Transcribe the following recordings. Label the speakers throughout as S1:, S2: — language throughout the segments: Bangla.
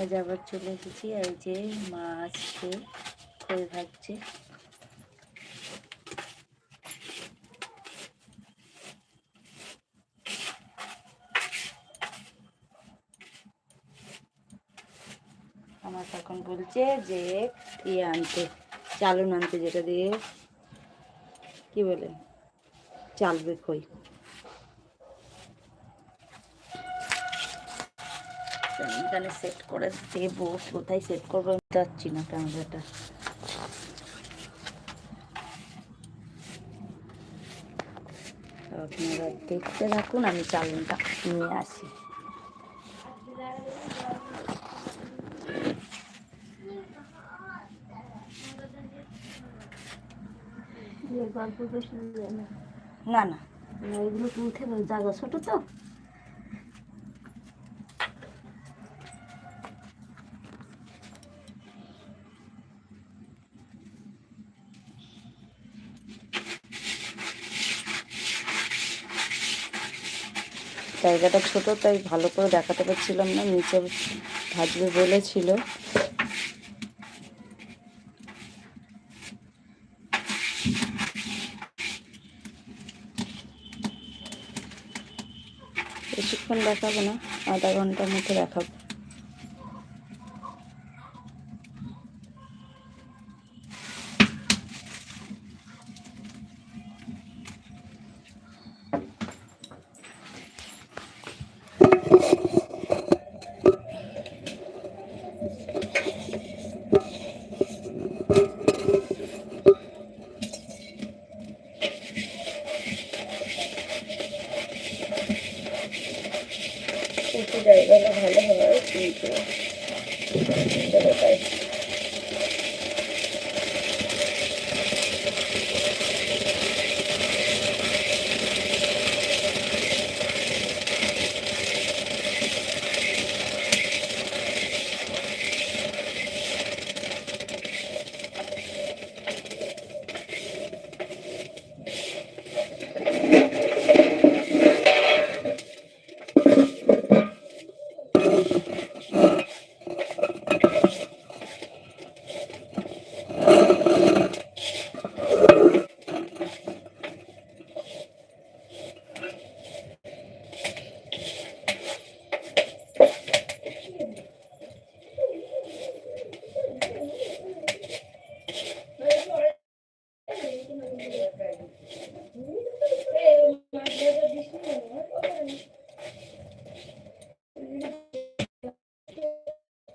S1: আজ আবার চলে এসেছি, এই যে মা আসছে খই ভাজছে। আমার তখন বলছে যে ইয়ে আনতে, চালুন আনতে যেটা দিয়ে, কি বলে? চালবে খই তো আমি এখানে সেট করে দেবো। কোথায় সেট করব আমি যাচ্ছি না ক্যামেরাটা। আপনারা দেখতে থাকুন আমি চালনটা নিয়ে আসি।
S2: না
S1: না।
S2: ওইগুলো তুলতে জায়গা ছোট তো।
S1: জায়গাটা ছোট, তাই ভালো করে দেখাতে পারছিলাম না, নিচে ভাজবে বলেছিল বেশিক্ষণ দেখাবো না, আধা ঘণ্টার মতো দেখাবো। জায়গাটা ভালো হয় কিন্তু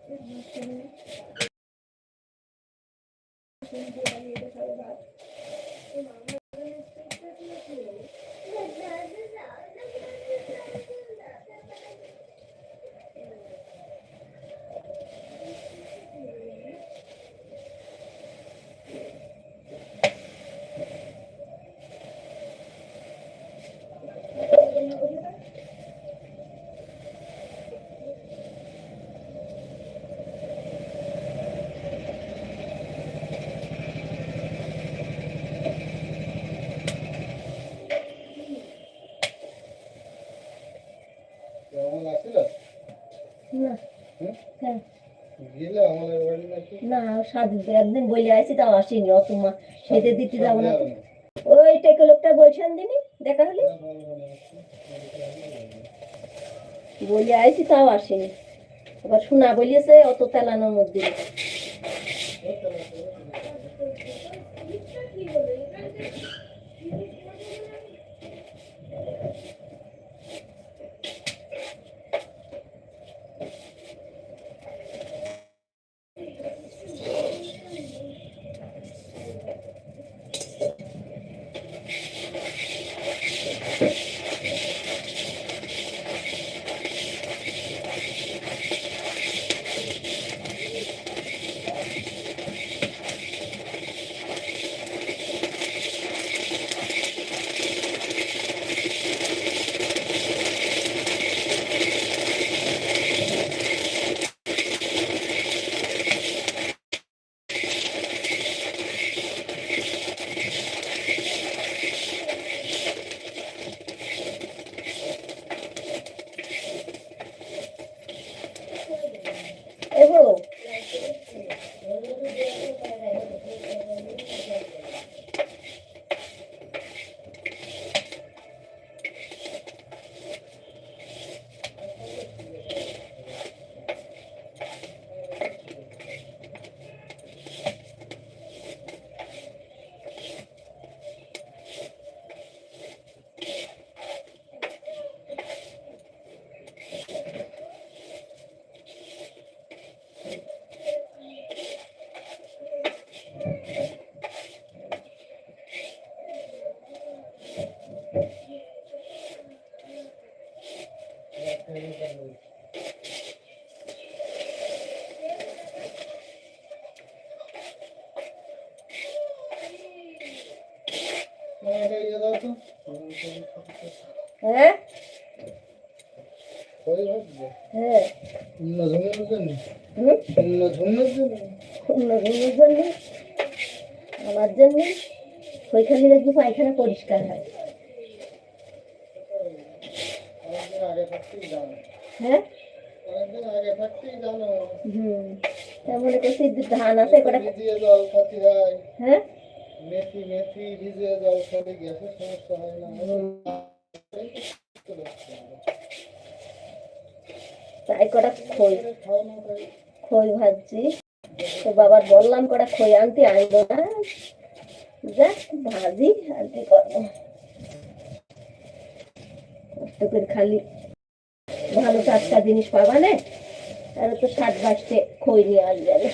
S1: চলো তাই
S2: সাত একদিন বলে আসি তাও আসিনি অত মা খেতে দিতে যাব না।
S3: হ্যাঁ,
S2: ওই টেকে লোকটা বলছেন দিনি দেখা হলে? বলে আসি তাও আসিনি। আবার শোনা বলিয়েছে অত তেলানোর মধ্যে। Thank you. Okay. আমার জন্য ওইখানে দেখবি পায়খানা পরিষ্কার হয় হ্যাঁ হুম মনে ধান আছে
S3: হ্যাঁ? মেথি মেথি ভিজিয়ে জল খেলে গ্যাসের সমস্যা হয় না।
S2: তাই কটা খই খই ভাজছি। তো বাবার বললাম কটা খই আনতে আনব না। যাক ভাজি আনতে করব কষ্ট করে খালি ভালো টাটকা জিনিস পাবা না আর তো ষাট বাসতে খই নিয়ে আসবে না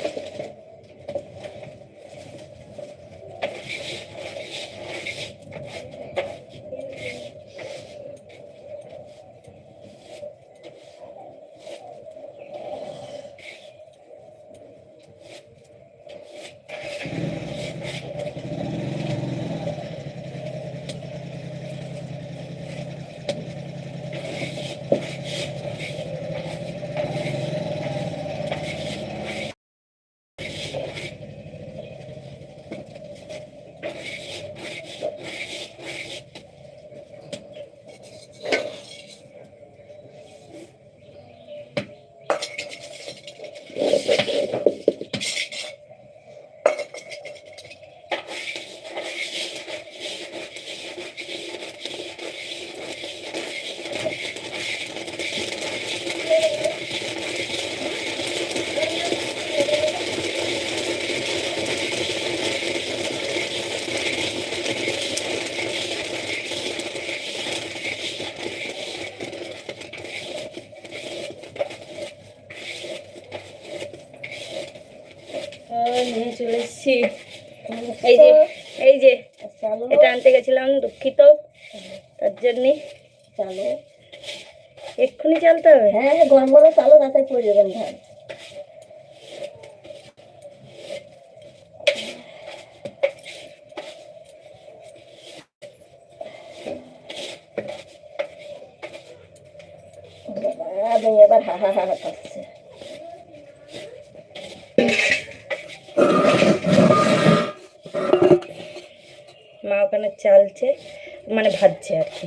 S1: নিয়ে চলে এসেছি এই যে এই যে এটা আনতে গেছিলাম দুঃখিত। তার জন্যে
S2: চালো।
S1: এক্ষুনি চালতে হবে?
S2: হ্যাঁ হ্যাঁ গরম গরম চালো তাতে পড়ে যাবেন ধান হা হা হা হা করছে।
S1: মা ওখানে চালছে মানে ভাজছে আর কি।